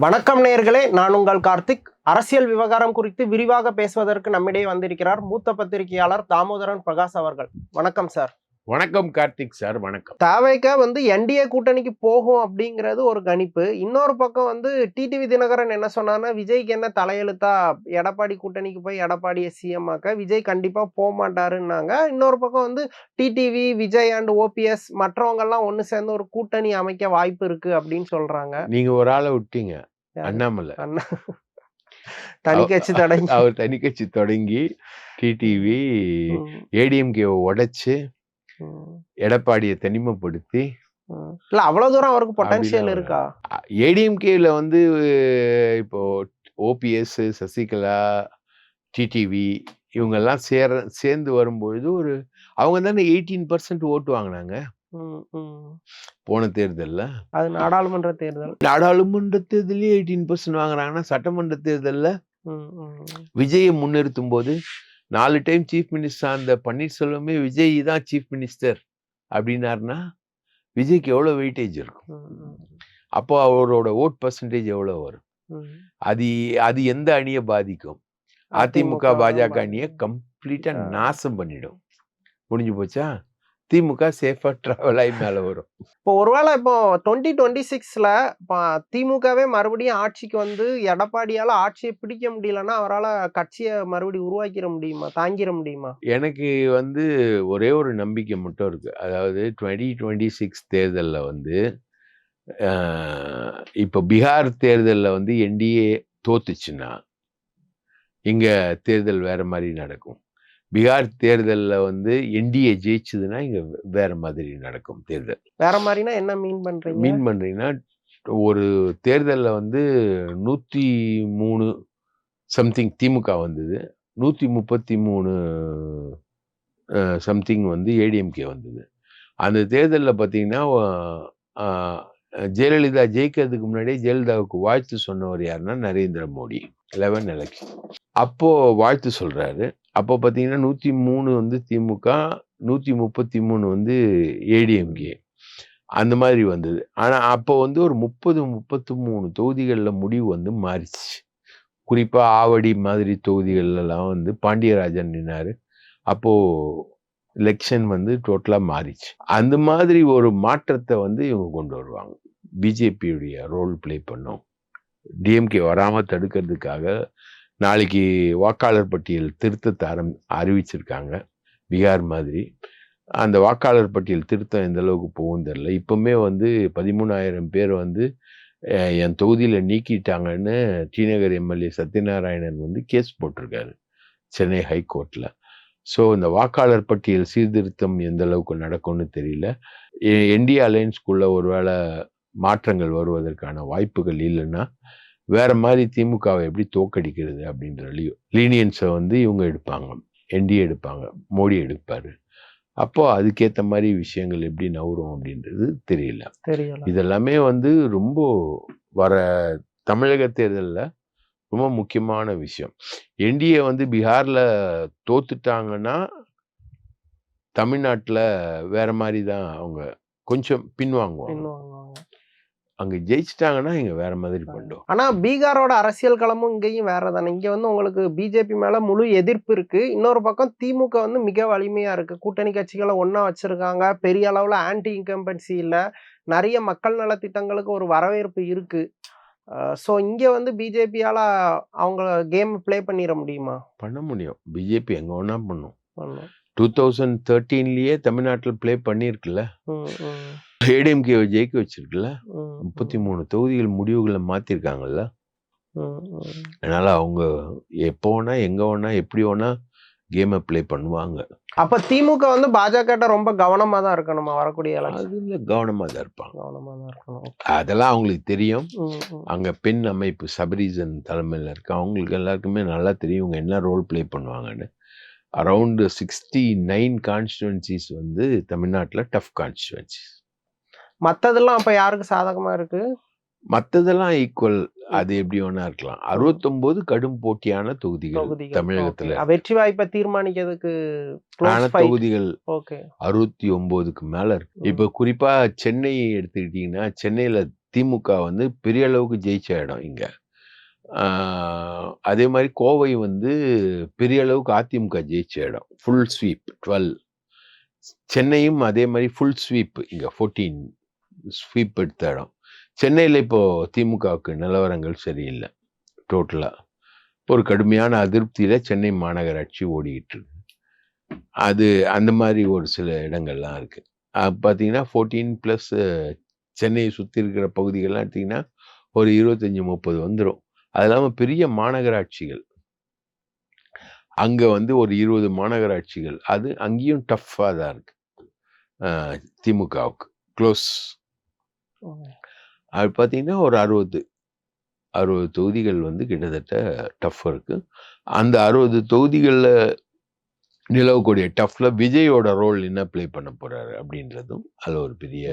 வணக்கம் நேர்களே நான் உங்கள் கார்த்திக். அரசியல் விவகாரம் குறித்து விரிவாக பேசுவதற்கு நம்மிடையே வந்திருக்கிறார் மூத்த பத்திரிகையாளர் தாமோதரன் பிரகாஷ் அவர்கள். வணக்கம் சார். வணக்கம் கார்த்திக் சார் வணக்கம். தாவேக்கா வந்து என்டிஏ கூட்டணிக்கு போகும் அப்படிங்கிறது ஒரு கணிப்பு. இன்னொரு பக்கம் வந்து டிடிவி தினகரன் என்ன சொன்னான்னா விஜய்க்கு என்ன தலையெழுத்தா? எடப்பாடி கூட்டணிக்கு போய் எடப்பாடியை சிஎம் ஆக்க. விஜய் கண்டிப்பா போக மாட்டாருன்னாங்க இன்னொரு பக்கம் வந்து டிடிவி விஜய் அண்ட் ஓபிஎஸ் மற்றவங்க எல்லாம் ஒண்ணு சேர்ந்து ஒரு கூட்டணி அமைக்க வாய்ப்பு இருக்கு அப்படின்னு சொல்றாங்க. நீங்க ஒரு ஆளை விட்டீங்க? அண்ணாமலை. அண்ணா. தனி கட்சி தொடங்கி. அவர் தனி கட்சி தொடங்கி டிடிவி ம், ஏடிஎம்கேவை உடைச்சு எடப்பாடியை தனிமைப்படுத்தி. இல்ல அவ்வளவு தூரம் அவருக்கு பொட்டன்ஷியல் இருக்கா ஏடிஎம்கேல வந்து இப்போ ஓபிஎஸ் சசிகலா டிடிவி இவங்கெல்லாம் சேர சேர்ந்து வரும்பொழுது ஒரு அவங்க தானே எயிட்டீன் பர்சன்ட் ஓட்டு வாங்கினாங்க. போன தேர்தலில் அது நாடாளுமன்ற தேர்தல் நாடாளுமன்ற தேர்தலையும் எயிட்டீன் பர்சன்ட் வாங்குறாங்கன்னா சட்டமன்ற தேர்தலில். விஜயை முன்னிறுத்தும் போது நாலு டைம் சீஃப் மினிஸ்டர் அந்த பன்னீர்செல்வமே விஜய் தான் சீஃப் மினிஸ்டர் அப்படின்னாருன்னா விஜய்க்கு எவ்வளோ வெயிட்டேஜ் இருக்கும். அப்போ அவரோட ஓட் பர்சன்டேஜ் எவ்வளோ வரும். அது அது எந்த அணியை பாதிக்கும் அதிமுக பாஜக அணியை கம்ப்ளீட்டா ஆ. நாசம் பண்ணிடும் முடிஞ்சு போச்சா திமுக சேஃபா டிராவல் ஆகி மேல வரும். இப்போ ஒருவேளை இப்போ டுவெண்ட்டி டுவெண்ட்டி சிக்ஸ்ல திமுகவே மறுபடியும் ஆட்சிக்கு வந்து எடப்பாடியால ஆட்சியை பிடிக்க முடியலன்னா அவரால் கட்சியை மறுபடியும் உருவாக்கிட முடியுமா தாங்கிட முடியுமா? எனக்கு வந்து ஒரே ஒரு நம்பிக்கை மட்டும் இருக்கு. அதாவது டுவெண்ட்டி டுவெண்ட்டி சிக்ஸ் தேர்தலில் வந்து இப்போ பீகார் தேர்தலில் வந்து என்டிஏ தோத்துச்சுன்னா இங்க தேர்தல் வேற மாதிரி நடக்கும். பீகார் தேர்தலில் வந்து என்டிஏ ஜெயிச்சதுன்னா இங்க வேற மாதிரி நடக்கும் தேர்தல். வேற மாதிரினா என்ன மீன் பண்றீங்க? மீன் பண்றீங்கன்னா ஒரு தேர்தலில் வந்து நூற்றி மூணு சம்திங் திமுக வந்தது. நூற்றி முப்பத்தி மூணு சம்திங் வந்து ஏடிஎம்கே வந்தது. அந்த தேர்தலில் பார்த்தீங்கன்னா ஜெயலலிதா ஜெயிக்கிறதுக்கு முன்னாடியே ஜெயலலிதாவுக்கு வாழ்த்து சொன்னவர் யாருன்னா நரேந்திர மோடி. லெவன் எலெக்ஷன் அப்போ வாழ்த்து சொல்றாரு. அப்போ பார்த்தீங்கன்னா நூற்றி மூணு வந்து திமுக நூற்றி முப்பத்தி மூணு வந்து ஏடிஎம்கே அந்த மாதிரி வந்தது. ஆனால் அப்போ வந்து ஒரு முப்பது முப்பத்து மூணு தொகுதிகளில் முடிவு வந்து மாறிச்சு. குறிப்பாக ஆவடி மாதிரி தொகுதிகளெல்லாம் வந்து பாண்டியராஜன் நின்னார். அப்போது எலெக்ஷன் வந்து டோட்டலாக மாறிச்சு. அந்த மாதிரி ஒரு மாற்றத்தை வந்து இவங்க கொண்டு வருவாங்க. பிஜேபியுடைய ரோல் ப்ளே பண்ணோம். டிஎம்கே வராமல் தடுக்கிறதுக்காக நாளைக்கு வாக்காளர் பட்டியல் திருத்தத்தை ஆரம் அறிவிச்சிருக்காங்க. பீகார் மாதிரி. அந்த வாக்காளர் பட்டியல் திருத்தம் எந்த அளவுக்கு போகும் தெரில இப்போவுமே வந்து பதிமூணாயிரம் பேர் வந்து என் தொகுதியில் நீக்கிட்டாங்கன்னு டிநகர் எம்எல்ஏ சத்யநாராயணன் வந்து கேஸ் போட்டிருக்காரு சென்னை ஹைகோர்ட்டில் ஸோ இந்த வாக்காளர் பட்டியல் சீர்திருத்தம் எந்த அளவுக்கு நடக்கும்னு தெரியல. என்டிஏ அலையன்ஸ்குள்ளே ஒருவேளை மாற்றங்கள் வருவதற்கான வாய்ப்புகள் இல்லைன்னா வேற மாதிரி திமுகவை எப்படி தோக்கடிக்கிறது அப்படின்ற லீனியன்ஸை வந்து இவங்க எடுப்பாங்க. என்டிஏ எடுப்பாங்க. மோடி எடுப்பாரு. அப்போ அதுக்கேற்ற மாதிரி விஷயங்கள் எப்படி நவரும் அப்படின்றது தெரியல. தெரியல. இதெல்லாமே வந்து ரொம்ப வர தமிழக தேர்தலில் ரொம்ப முக்கியமான விஷயம். என்டிஏ வந்து பீகார்ல தோத்துட்டாங்கன்னா தமிழ்நாட்டில் வேற மாதிரி தான் அவங்க கொஞ்சம் பின்வாங்குவாங்க. அங்க ஜெயிச்சிட்டாங்கன்னா இங்க வேற மாதிரி பண்ணும் ஆனா பீகாரோட அரசியல் களமும் இங்கேயும் வேற தானே. இங்க வந்து உங்களுக்கு பிஜேபி மேல முழு எதிர்ப்பு இருக்கு. இன்னொரு பக்கம் திமுக வந்து மிக வலிமையா இருக்கு. கூட்டணி கட்சிகளை ஒண்ணா வச்சிருக்காங்க. பெரிய அளவுல ஆன்டி இன்கம்பன்சி இல்ல. நிறைய மக்கள் நலத்திட்டங்களுக்கு ஒரு வரவேற்பு இருக்கு. ஸோ இங்க வந்து பிஜேபியால அவங்க கேம் ப்ளே பண்ணிட முடியுமா? பண்ண முடியும். பிஜேபி எங்க பண்ணும். பண்ணும். டூ தௌசண்ட் தேர்ட்டீன்லயே தமிழ்நாட்டில் ப்ளே பண்ணியிருக்குல்ல ஏடிஎம்கே ஜெயிக்க வச்சிருக்குல்ல? முப்பத்தி மூணு தொகுதிகள் முடிவுகளை மாத்திருக்காங்கல்ல. அதனால அவங்க எப்போ வேணா எங்க வேணா எப்படி வேணா கேமை ப்ளே பண்ணுவாங்க. அப்ப திமுக வந்து பாஜக ரொம்ப கவனமா தான் இருக்கணுமா வரக்கூடிய அதுல கவனமா தான் இருப்பாங்க. தான் இருக்கணும். அதெல்லாம் அவங்களுக்கு தெரியும். அங்க பெண் அமைப்பு சபரீசன் தலைமையில் இருக்கு. அவங்களுக்கு எல்லாருக்குமே நல்லா தெரியும். இவங்க என்ன ரோல் ப்ளே பண்ணுவாங்கன்னு. அரவுண்டு சிக்ஸ்டி நைன் கான்ஸ்டுவன்சிஸ் வந்து தமிழ்நாட்டில் டஃப் கான்ஸ்டுவன்சிஸ் மத்ததெல்லாம் அப்ப யாருக்கு சாதகமா இருக்கு? மற்றதெல்லாம் ஈக்குவல் அது எப்படி வேணா இருக்கலாம். அறுபத்தொன்பது கடும் போட்டியான தொகுதிகள் தமிழகத்துல. வெற்றி வாய்ப்பை தீர்மானிக்கிறதுக்கு தொகுதிகள் அறுபத்தி ஒன்பதுக்கு மேல இருக்கு. இப்ப குறிப்பா சென்னை எடுத்துக்கிட்டீங்கன்னா சென்னையில திமுக வந்து பெரிய அளவுக்கு ஜெயிச்ச இடம் இங்க. அதே மாதிரி கோவை வந்து பெரிய அளவுக்கு அதிமுக ஜெயிச்ச இடம். ஃபுல் ஸ்வீப் 12 சென்னையும் அதே மாதிரி ஃபுல் ஸ்வீப் இங்கே ஃபோர்டீன் ஸ்வீப் எடுத்த இடம். சென்னையில் இப்போது திமுகவுக்கு நிலவரங்கள் சரியில்லை டோட்டலாக ஒரு கடுமையான அதிருப்தியில் சென்னை மாநகராட்சி ஓடிக்கிட்டு இருக்கு. அது அந்த மாதிரி ஒரு சில இடங்கள்லாம் இருக்குது பார்த்தீங்கன்னா ஃபோர்டீன் ப்ளஸ் சென்னையை சுற்றி இருக்கிற பகுதிகள்லாம் எடுத்திங்கன்னா ஒரு இருபத்தஞ்சி முப்பது வந்துடும் அது இல்லாம பெரிய மாநகராட்சிகள். அங்க வந்து ஒரு 20 மாநகராட்சிகள். அது அங்கேயும் டஃப்பா தான் இருக்கு. திமுகவுக்கு. குளோஸ். அது பார்த்தீங்கன்னா, ஒரு 60 60 தொகுதிகள் வந்து கிட்டத்தட்ட டஃப் இருக்கு. அந்த 60 தொகுதிகள்ல நிலவக்கூடிய டஃப்ல விஜயோட ரோல் என்ன ப்ளே பண்ண போறாரு அப்படின்றதும் அதுல ஒரு பெரிய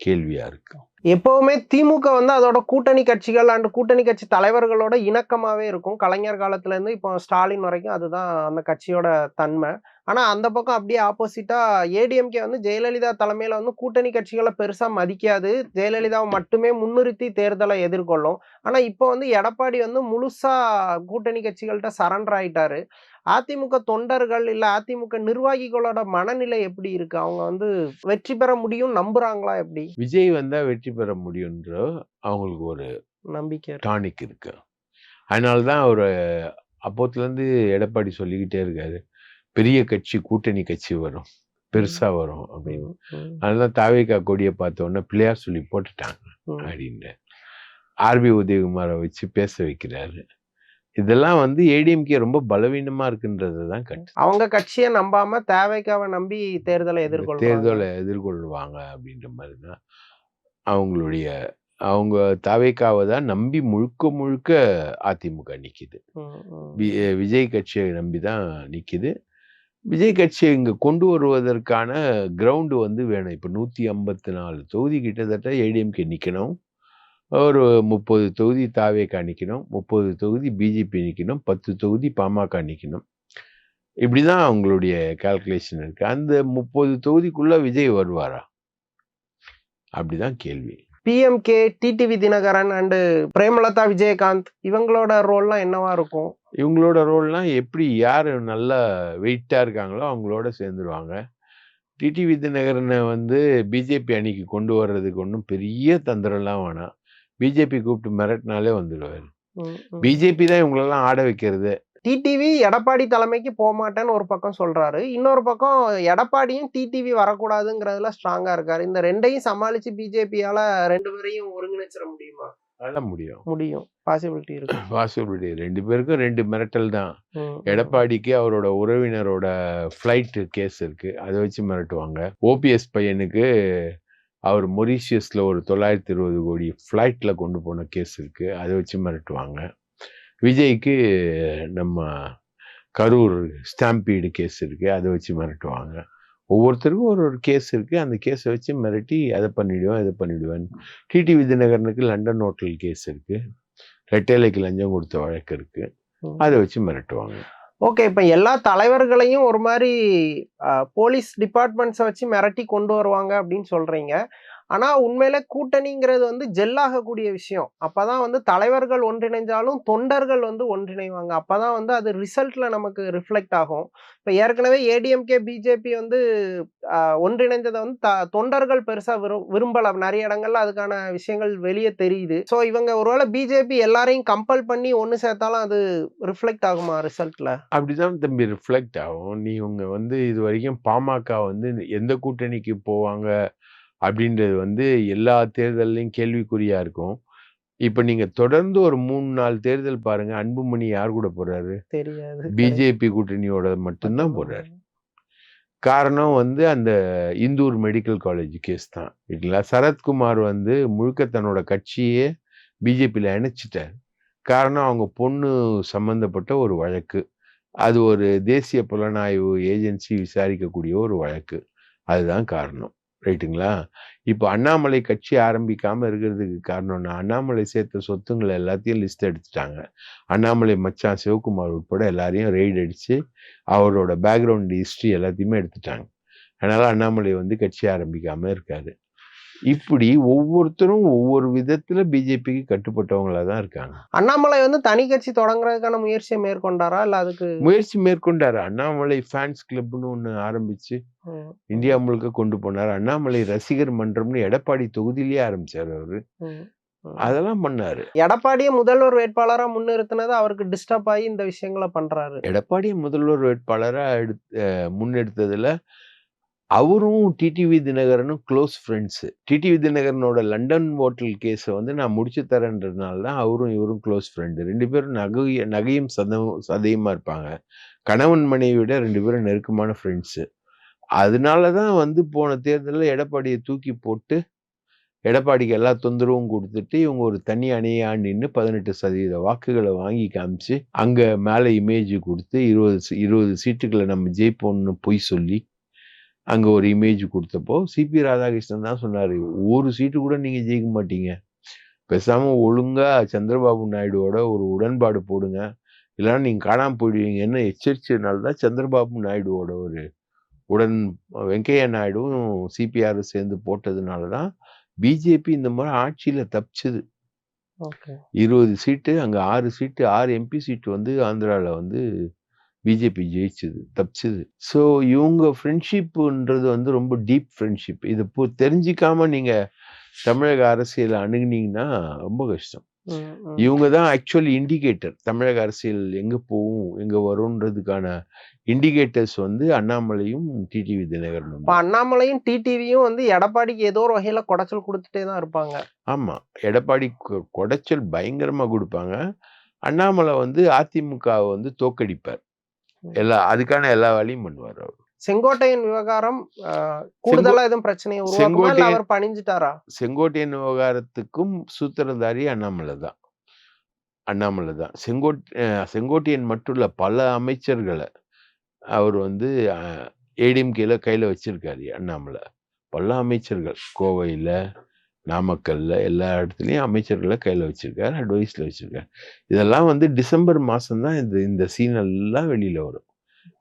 கேள்வியா இருக்கு. எப்போவுமே திமுக வந்து அதோட கூட்டணி கட்சிகள் அண்ட் கூட்டணி கட்சி தலைவர்களோட இணக்கமாகவே இருக்கும். கலைஞர் காலத்துலேருந்து இப்போ ஸ்டாலின் வரைக்கும் அதுதான் அந்த கட்சியோட தன்மை. ஆனால் அந்த பக்கம் அப்படியே ஆப்போசிட்டாக ஏடிஎம்கே வந்து ஜெயலலிதா தலைமையில் வந்து கூட்டணி கட்சிகளை பெருசாக மதிக்காது. ஜெயலலிதாவை மட்டுமே முன்னிறுத்தி தேர்தலை எதிர்கொள்ளும். ஆனால் இப்போ வந்து எடப்பாடி வந்து முழுசாக கூட்டணி கட்சிகள்கிட்ட சரண்டர் ஆயிட்டாரு. அதிமுக தொண்டர்கள் இல்லை அதிமுக நிர்வாகிகளோட மனநிலை எப்படி இருக்கு? அவங்க வந்து வெற்றி பெற முடியும் நம்புறாங்களா எப்படி? விஜய் வந்தா வெற்றி பெற முடியுன்ற அவங்களுக்கு ஒரு நம்பிக்கை. டானிக் இருக்கு. அதனால தான் அவரு அப்போத்துலேருந்து எடப்பாடி சொல்லிக்கிட்டே இருக்காரு. பெரிய கட்சி கூட்டணி கட்சி வரும். பெருசா வரும் அப்படின்னு. அதனால தாவேகா கொடிய பார்த்த உடனே பிள்ளையார் சொல்லி போட்டுட்டாங்க. அப்படின்னு. ஆர்பி உதயகுமார வச்சு பேச வைக்கிறாரு. இதெல்லாம் வந்து ஏடிஎம்கே ரொம்ப பலவீனமா இருக்குன்றது தான் கட்டு. அவங்க கட்சியை நம்பாம தேவைக்காவை நம்பி தேர்தலை எதிர்கொள்வாங்க. தேர்தலை எதிர்கொள்வாங்க அப்படின்ற மாதிரி தான் அவங்களுடைய அவங்க தாவேக்காவை தான் நம்பி முழுக்க முழுக்க அதிமுக. வி விஜய் கட்சியை நம்பி தான் நிக்குது. விஜய் கட்சியை இங்க கொண்டு வருவதற்கான கிரவுண்ட் வந்து வேணும். இப்ப 154 தொகுதி கிட்டத்தட்ட ஏடிஎம்கே நிக்கணும். ஒரு 30 தொகுதி தாவேகா நிக்கணும். 30 தொகுதி பிஜேபி நிக்கணும். 10 தொகுதி பாமக நிக்கணும். இப்படிதான் அவங்களுடைய கால்குலேஷன் இருக்கு. அந்த 30 தொகுதிக்குள்ள விஜய் வருவாரா? அப்படிதான் கேள்வி. PMK, TTV Dinakaran and Premalatha Vijayakanth இவங்களோட ரோல்லாம் என்னவா இருக்கும்? இவங்களோட ரோல்லாம் எப்படி யாரு நல்லா வெயிட்டா இருக்காங்களோ அவங்களோட சேர்ந்துருவாங்க. டிடிவி தினகரன வந்து பிஜேபி அணிக்கு கொண்டு வர்றதுக்கு ஒண்ணும் பெரிய தந்திரம்லாம் வேணாம். பிஜேபி கூப்பிட்டு மிரட்டினாலே ம். பிஜேபி தான் இவங்களெல்லாம் ஆட வைக்கிறது. டிடிவி எடப்பாடி தலைமைக்கு போமாட்டேன்னு ஒரு பக்கம் சொல்றாரு. இன்னொரு பக்கம் எடப்பாடியும் டிடிவி வரக்கூடாதுங்கிறதுல ஸ்ட்ராங்கா இருக்காரு. இந்த 2யும் சமாளிச்சு பிஜேபியால 2 பேரையும் ஒருங்கிணைச்சிட முடியுமா? அதெல்லாம் முடியும். முடியும். பாசிபிலிட்டி இருக்கு. பாசிபிலிட்டி 2 பேருக்கும் 2 மிரட்டல் தான். எடப்பாடிக்கு அவரோட உறவினரோட ஃப்ளைட் கேஸ் இருக்கு. அத வச்சு மிரட்டுவாங்க. ஓபிஎஸ் பையனுக்கு அவர் மொரீஷியஸ்ல ஒரு 920 கோடி ஃப்ளைட்ல கொண்டு போன கேஸ் இருக்கு. அத வச்சு மிரட்டுவாங்க. விஜய்க்கு நம்ம கரூர் ஸ்டாம்பீடு கேஸ் இருக்கு. அத வச்சு மிரட்டுவாங்க. ஒவ்வொருத்தருக்கும் ஒரு ஒரு கேஸ் இருக்கு. அந்த கேஸ வச்சு மிரட்டி அத பண்ணிடுவேன், இத பண்ணிடுவேன். டிடிவி தினகரனுக்கு லண்டன் ஹோட்டல் கேஸ் இருக்கு. ரெட்டேலைக்கு லஞ்சம் கொடுத்த வழக்கு இருக்கு. ம். அத வச்சு மிரட்டுவாங்க. ஓகே. இப்ப எல்லா தலைவர்களையும் ஒரு அ போலீஸ் டிபார்ட்மெண்ட்ஸ வச்சு மிரட்டி கொண்டு வருவாங்க அப்படின்னு சொல்றீங்க. ஆனால் உண்மையில கூட்டணிங்கிறது வந்து ஜெல்லாகக்கூடிய விஷயம் விஷயம். அப்பதான் வந்து தலைவர்கள் ஒன்றிணைஞ்சாலும் தொண்டர்கள் வந்து ஒன்றிணைவாங்க. அப்பதான் வந்து அது ரிசல்ட்ல நமக்கு ரிஃப்ளெக்ட் ஆகும். இப்போ ஏற்கனவே ஏடிஎம்கே, பிஜேபி வந்து ஒன்றிணைஞ்சதை வந்து த தொண்டர்கள் பெருசாக விரு விரும்பல. நிறைய இடங்கள்ல அதுக்கான விஷயங்கள் வெளியே தெரியுது. ஸோ இவங்க ஒருவேளை பிஜேபி எல்லாரையும் கம்பல் பண்ணி ஒன்று சேர்த்தாலும் அது ரிஃப்ளெக்ட் ஆகுமா ரிசல்ட்ல? அப்படிதான் தம்பி ரிஃப்ளெக்ட் ஆகும். நீ இவங்க வந்து இது வரைக்கும் பாமக வந்து எந்த கூட்டணிக்கு போவாங்க அப்படின்றது வந்து எல்லா தேர்தல்லயும் கேள்விக்குறியா இருக்கும். இப்ப நீங்க தொடர்ந்து ஒரு 3, 4 தேர்தல் பாருங்க. அன்புமணி யார் கூட போறாரு? தெரியாது. பிஜேபி கூட்டணியோட மட்டும் தான் போறாரு. காரணம் வந்து அந்த இந்தூர் மெடிக்கல் காலேஜ் கேஸ் தான். இல்லைங்களா? சரத்குமார் வந்து முழுக்க தன்னோட கட்சியே பிஜேபில இணைச்சுட்டார். காரணம் அவங்க பொண்ணு சம்பந்தப்பட்ட ஒரு வழக்கு. அது ஒரு தேசிய புலனாய்வு ஏஜென்சி விசாரிக்கக்கூடிய ஒரு வழக்கு. அதுதான் காரணம். ரைட்டுங்களா? இப்போ அண்ணாமலை கட்சி ஆரம்பிக்காமல் இருக்கிறதுக்கு காரணம்னா அண்ணாமலை சேர்த்த சொத்துங்களை எல்லாத்தையும் லிஸ்ட் எடுத்துட்டாங்க. அண்ணாமலை மச்சான் சிவகுமார் உட்பட எல்லாரையும் ரெய்டு அடித்து அவரோட பேக்ரவுண்ட் ஹிஸ்ட்ரி எல்லாத்தையுமே எடுத்துட்டாங்க. அதனால் அண்ணாமலை வந்து கட்சி ஆரம்பிக்காமல் இருக்காரு. இப்படி ஒவ்வொருத்தரும் ஒவ்வொரு விதத்துல பிஜேபிக்கு கட்டுப்பட்டவங்களா தான் இருக்காங்க. அண்ணாமலை வந்து தனி கட்சி தொடங்குறதுக்கான முயற்சியை மேற்கொண்டாரா? இல்ல அதுக்கு முயற்சி மேற்கொண்டாரு. அண்ணாமலை ஃபேன்ஸ் கிளப்னு ஒண்ணு ஆரம்பிச்சு இந்தியா முழுக்க கொண்டு போனார். அண்ணாமலை ரசிகர் மன்றம்னு எடப்பாடி தொகுதியிலேயே ஆரம்பிச்சாரு அவரு. அதெல்லாம் பண்ணாரு. எடப்பாடியை முதல்வர் வேட்பாளரா முன்னிறுத்தினது அவருக்கு டிஸ்டர்ப் ஆகி இந்த விஷயங்களை பண்றாரு. எடப்பாடியை முதல்வர் வேட்பாளரா எடுத் அஹ் முன்னெடுத்ததுல அவரும் டிடிவி தினகரனும் க்ளோஸ் ஃப்ரெண்ட்ஸு டிடிவி தினகரனோட லண்டன் ஹோட்டல் கேஸை வந்து நான் முடிச்சு தரேன்றதுனால தான் அவரும் இவரும் க்ளோஸ் ஃப்ரெண்டு ரெண்டு பேரும் நகைய நகையும் சதவும் சதையுமா இருப்பாங்க. கணவன் மனைவியோட விட ரெண்டு பேரும் நெருக்கமான ஃப்ரெண்ட்ஸு அதனால தான் வந்து போன தேர்தலில் எடப்பாடியை தூக்கி போட்டு எடப்பாடிக்கு எல்லா தொந்தரவும் கொடுத்துட்டு இவங்க ஒரு தனி அணியா நின்று பதினெட்டு சதவீத வாக்குகளை வாங்கி காமிச்சு அங்கே மேலே இமேஜ் கொடுத்து இருபது இருபது சீட்டுகளை நம்ம ஜெயிப்போம்னு பொய் சொல்லி அங்கே ஒரு இமேஜ் கொடுத்தப்போ சிபி ராதாகிருஷ்ணன் தான் சொன்னார் ஒரு சீட்டு கூட நீங்கள் ஜெயிக்க மாட்டீங்க. பேசாமல் ஒழுங்காக சந்திரபாபு நாயுடுவோட ஒரு உடன்பாடு போடுங்க. இல்லைன்னா நீங்கள் காணாமல் போயிடுவீங்கன்னு எச்சரிச்சதுனால தான் சந்திரபாபு நாயுடுவோட ஒரு உடன் வெங்கையா நாயுடுவும் சிபிஆர் சேர்ந்து போட்டதுனால தான் பிஜேபி இந்த முறை ஆட்சியில் தப்பிச்சுது. ஓகே. இருபது சீட்டு அங்கே ஆறு சீட்டு ஆறு எம்பி சீட்டு வந்து ஆந்திராவில் வந்து பிஜேபி ஜெயிச்சுது தப்பிச்சுது. ஸோ இவங்க ஃப்ரெண்ட்ஷிப்புன்றது வந்து ரொம்ப டீப் ஃப்ரெண்ட்ஷிப் இது பு தெரிஞ்சிக்காம நீங்கள் தமிழக அரசியலை அணுகுனீங்கன்னா ரொம்ப கஷ்டம். இவங்க தான் ஆக்சுவலி இண்டிகேட்டர் தமிழக அரசியல் எங்கே போகும் எங்கே வரும்ன்றதுக்கான இண்டிகேட்டர்ஸ் வந்து அண்ணாமலையும் டிடிவி தினகரனும் இப்ப அண்ணாமலையும் டிடிவியும் வந்து எடப்பாடிக்கு ஏதோ ஒரு வகையில குடைச்சல் கொடுத்துட்டே தான் இருப்பாங்க. ஆமா. எடப்பாடி குடைச்சல் பயங்கரமா கொடுப்பாங்க. அண்ணாமலை வந்து அதிமுகவை வந்து தோக்கடிப்பார். எல்லா அதுக்கான எல்லா வேலையும் பண்ணுவார் அவர். செங்கோட்டையன் விவகாரம் கூடுதலா எதுவும் பிரச்சனையை உருவாக்குமா? அவர் பணிஞ்சிட்டாரா? செங்கோட்டையன் விவகாரத்துக்கும் சூத்திரதாரி அண்ணாமலை தான். அண்ணாமலை தான். செங்கோட் செங்கோட்டையன் மட்டும் இல்ல பல அமைச்சர்களை அவர் வந்து ஏடிஎம்கேல கையில வச்சிருக்காரு அண்ணாமலை. பல அமைச்சர்கள். கோவையில நாமக்கல்ல எல்லா இடத்துலயும் அமைச்சர்களை கையில வச்சிருக்காரு அட்வைஸ்ல வச்சிருக்காரு. இதெல்லாம் வந்து டிசம்பர் மாசம்தான் இந்த இந்த சீன் எல்லாம் வெளியில வரும்.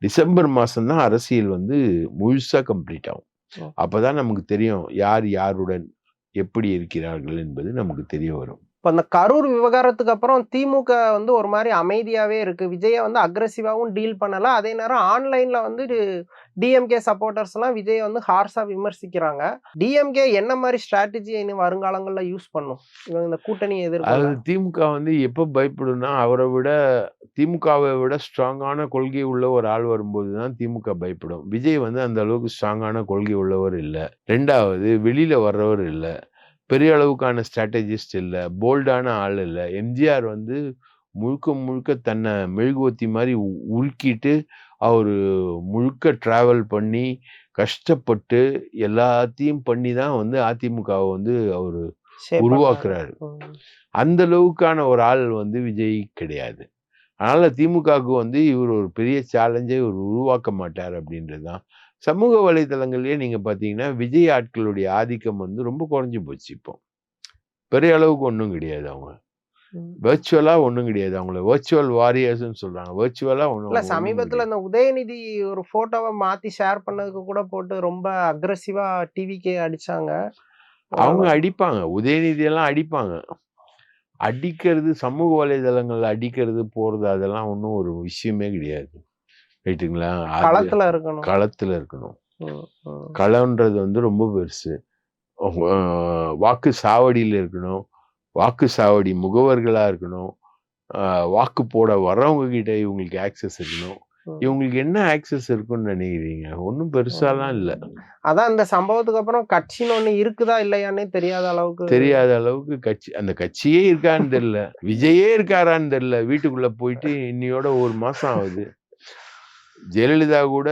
டிசம்பர் மாசம்தான் அரசியல் வந்து முழுசா கம்ப்ளீட் ஆகும். ஓ. அப்பதான் நமக்கு தெரியும் யார் யாருடன் எப்படி இருக்கிறார்கள் என்பது நமக்கு தெரிய வரும். இப்ப அந்த கரூர் விவகாரத்துக்கு அப்புறம் திமுக வந்து ஒரு மாதிரி அமைதியாவே இருக்கு. விஜய வந்து அக்ரெசிவாவும் டீல் பண்ணல. அதே நேரம் ஆன்லைன்ல வந்து டிஎம்கே சப்போர்ட்டர்ஸ் எல்லாம் விஜய வந்து ஹார்ஸா விமர்சிக்கிறாங்க. டிஎம்கே என்ன மாதிரி ஸ்ட்ராட்டஜி இனி வருங்காலங்கள்ல யூஸ் பண்ணும்? இவங்க இந்த கூட்டணியை அது எதிர்கொள்ள திமுக வந்து எப்போ பயப்படும்னா அவரை விட திமுகவை விட ஸ்ட்ராங்கான கொள்கை உள்ள ஒரு ஆள் வரும்போது தான் திமுக பயப்படும். விஜய் வந்து அந்த அளவுக்கு ஸ்ட்ராங்கான கொள்கை உள்ளவர் இல்லை. ரெண்டாவது வெளியில வர்றவர் இல்லை. பெரிய அளவுக்கான ஸ்ட்ராட்டஜிஸ்ட் இல்லை போல்டான ஆள் இல்லை எம்ஜிஆர் வந்து முழுக்க முழுக்க தன்னை மெழுகுவத்தி மாதிரி உருக்கிட்டு அவர் முழுக்க டிராவல் பண்ணி கஷ்டப்பட்டு எல்லாத்தையும் பண்ணி தான் வந்து அதிமுகவை வந்து அவர். உருவாக்குறாரு. அந்த அளவுக்கான ஒரு ஆள் வந்து விஜய் கிடையாது அதனால திமுகவுக்கு வந்து இவர் ஒரு பெரிய சேலஞ்சை இவர் உருவாக்க மாட்டார் அப்படின்றது தான் சமூக வலைதளங்கள்லயே நீங்க பாத்தீங்கன்னா விஜய் ஆட்களுடைய ஆதிக்கம் வந்து ரொம்ப குறைஞ்சு போச்சு இப்போ. பெரிய அளவுக்கு ஒன்றும் கிடையாது அவங்க. ம். வெர்ச்சுவலா ஒன்றும் கிடையாது அவங்கள. வெர்ச்சுவல் வாரியர்ஸ்னு சொல்றாங்க. வெர்ச்சுவலா இல்ல ஒன்றும் சமீபத்துல இந்த உதயநிதி ஒரு போட்டோவை மாத்தி ஷேர் பண்ணதுக்கு கூட போட்டு ரொம்ப அக்ரெசிவா டிவிக்கே அடிச்சாங்க. அவங்க அடிப்பாங்க. உதயநிதி எல்லாம் அடிப்பாங்க. அடிக்கிறது சமூக வலைதளங்கள்ல அடிக்கிறது போறது அதெல்லாம் ஒன்றும் ஒரு விஷயமே கிடையாது. ரைட்டுங்களா களத்துல இருக்கணும். களத்துல இருக்கணும். களம்ன்றது வந்து ரொம்ப பெருசு. வாக்கு சாவடியில் இருக்கணும். வாக்கு சாவடி முகவர்களா இருக்கணும். வாக்கு போட வர்றவங்க கிட்ட இவங்களுக்கு ஆக்சஸ் இருக்கணும். இவங்களுக்கு என்ன ஆக்சஸ் இருக்குன்னு நினைக்கிறீங்க? ஒன்றும் பெருசாலாம் இல்லை. அதான் இந்த சம்பவத்துக்கு அப்புறம் கட்சின்னு ஒண்ணு இருக்குதா இல்லையான்னே தெரியாத அளவுக்கு தெரியாத அளவுக்கு கட்சி அந்த கட்சியே இருக்கான்னு தெரியல. விஜயே இருக்காரான்னு தெரியல. வீட்டுக்குள்ள போயிட்டு இன்னையோட ஒரு மாசம் ஆகுது. ஜெயலலிதா கூட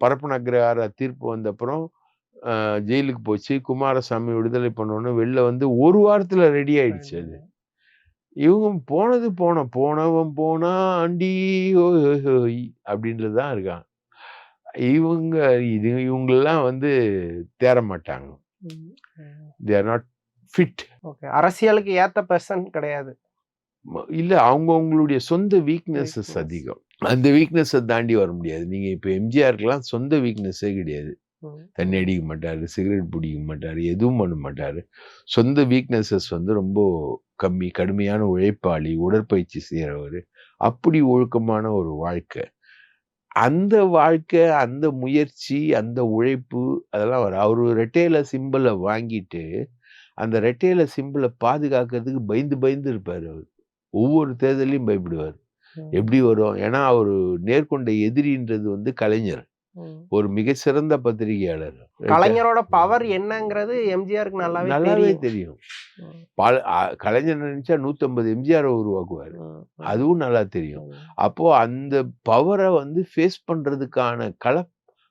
பரப்பன அக்ரஹார தீர்ப்பு வந்த அப்புறம் ஆஹ், ஜெயிலுக்கு போச்சு. குமாரசாமி விடுதலை பண்ணோன்னு வெளில வந்து ஒரு வாரத்துல ரெடி ஆயிடுச்சு அது. இவங்க போனது போன போனவன் போனா ஓய் அப்படின்றது தான் இருக்காங்க. இவங்க இது இவங்கெல்லாம் வந்து தேற மாட்டாங்க. They are not fit okay. அரசியலுக்கு ஏத்த பெர்சன் கிடையாது. இல்ல அவங்க அவங்களுடைய சொந்த வீக்னஸஸ். அதிகம். அந்த வீக்னஸை தாண்டி வர முடியாது. நீங்க இப்ப எம்ஜிஆருக்கெல்லாம் சொந்த வீக்னஸே கிடையாது. தண்ணி அடிக்க மாட்டார் சிகரெட் பிடிக்க மாட்டார் எதுவும் பண்ண மாட்டார். சொந்த வீக்னஸஸ் வந்து ரொம்ப கம்மி கடுமையான உழைப்பாளி உடற்பயிற்சி செய்கிறவர் அப்படி ஒழுக்கமான ஒரு வாழ்க்கை. அந்த வாழ்க்கை அந்த முயற்சி அந்த உழைப்பு அதெல்லாம் வரும் அவர் ரெட்டையில சிம்பிளை வாங்கிட்டு அந்த ரெட்டையில சிம்பிளை பாதுகாக்கிறதுக்கு பயந்து பயந்து இருப்பார் அவர். ஒவ்வொரு தேர்தலையும் பயப்படுவார். எப்படி வரும்? ஏன்னா அவர் நேர்கொண்ட எதிரின்றது வந்து கலைஞர். ஒரு மிக சிறந்த பத்திரிகையாளர் கலைஞரோட பவர் என்னங்கிறது எம்ஜிஆருக்கு நல்லாவே நல்லாவே தெரியும். பல கலைஞர் நினைச்சா நூத்தம்பது எம்ஜிஆர் உருவாக்குவார். அதுவும் நல்லா தெரியும். அப்போ அந்த பவரை வந்து ஃபேஸ் பண்றதுக்கான கள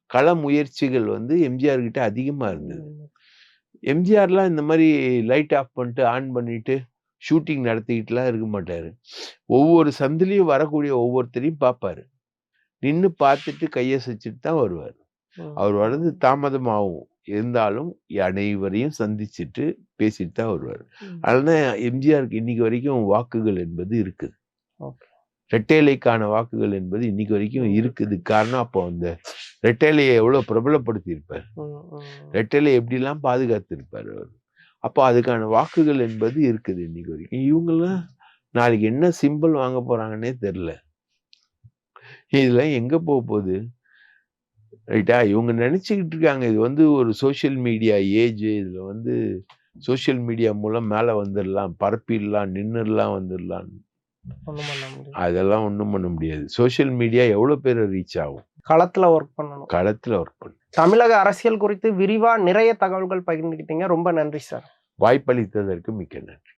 கள முயற்சிகள் வந்து எம்ஜிஆர் கிட்ட அதிகமா இருந்தது. எம்ஜிஆர்லாம் இந்த மாதிரி லைட் ஆஃப் பண்ணிட்டு ஆன் பண்ணிட்டு ஷூட்டிங் நடத்திக்கிட்டுலாம் இருக்க மாட்டாரு ஒவ்வொரு சந்திலையும் வரக்கூடிய ஒவ்வொருத்தரையும் பார்ப்பாரு நின்று பார்த்துட்டு கையசைச்சிட்டு தான் வருவார். அவர் வர்றது தாமதமாகும் இருந்தாலும் அனைவரையும் சந்திச்சுட்டு பேசிட்டு தான் வருவார். அதனால எம்ஜிஆருக்கு இன்னைக்கு வரைக்கும் வாக்குகள் என்பது இருக்குது. ரெட்டைலைக்கான வாக்குகள் என்பது இன்னைக்கு வரைக்கும் இருக்குது காரணம் அப்போ அந்த ரெட்டைலையை எவ்வளவு பிரபலப்படுத்தி இருப்பார் ம். ம். ரெட்டைலை எப்படிலாம் பாதுகாத்து இருப்பார் அவர் அப்போ அதுக்கான வாக்குகள் என்பது இருக்குது இன்னைக்கு வரைக்கும். இவங்கெல்லாம் நாளைக்கு என்ன சிம்பிள் வாங்க போறாங்கன்னே தெரில இதெல்லாம் எங்க போக போகுது? ரைட்டா? இவங்க நினைச்சுக்கிட்டு இருக்காங்க. இது வந்து ஒரு சோஷியல் மீடியா ஏஜ் இதுல வந்து சோஷியல் மீடியா மூலம் மேல வந்துடலாம் பரப்பிடலாம் நின்றுடலாம் முடியாது அதெல்லாம் ஒன்றும் பண்ண முடியாது. சோஷியல் மீடியா எவ்வளோ பேர் ரீச் ஆகும்? களத்துல ஒர்க் பண்ணணும். களத்தில் ஒர்க் பண்ணு. தமிழக அரசியல் குறித்து விரிவா நிறைய தகவல்கள் பகிர்ந்துக்கிட்டீங்க. ரொம்ப நன்றி சார் வாய்ப்பளித்ததற்கு மிக்க நன்றி.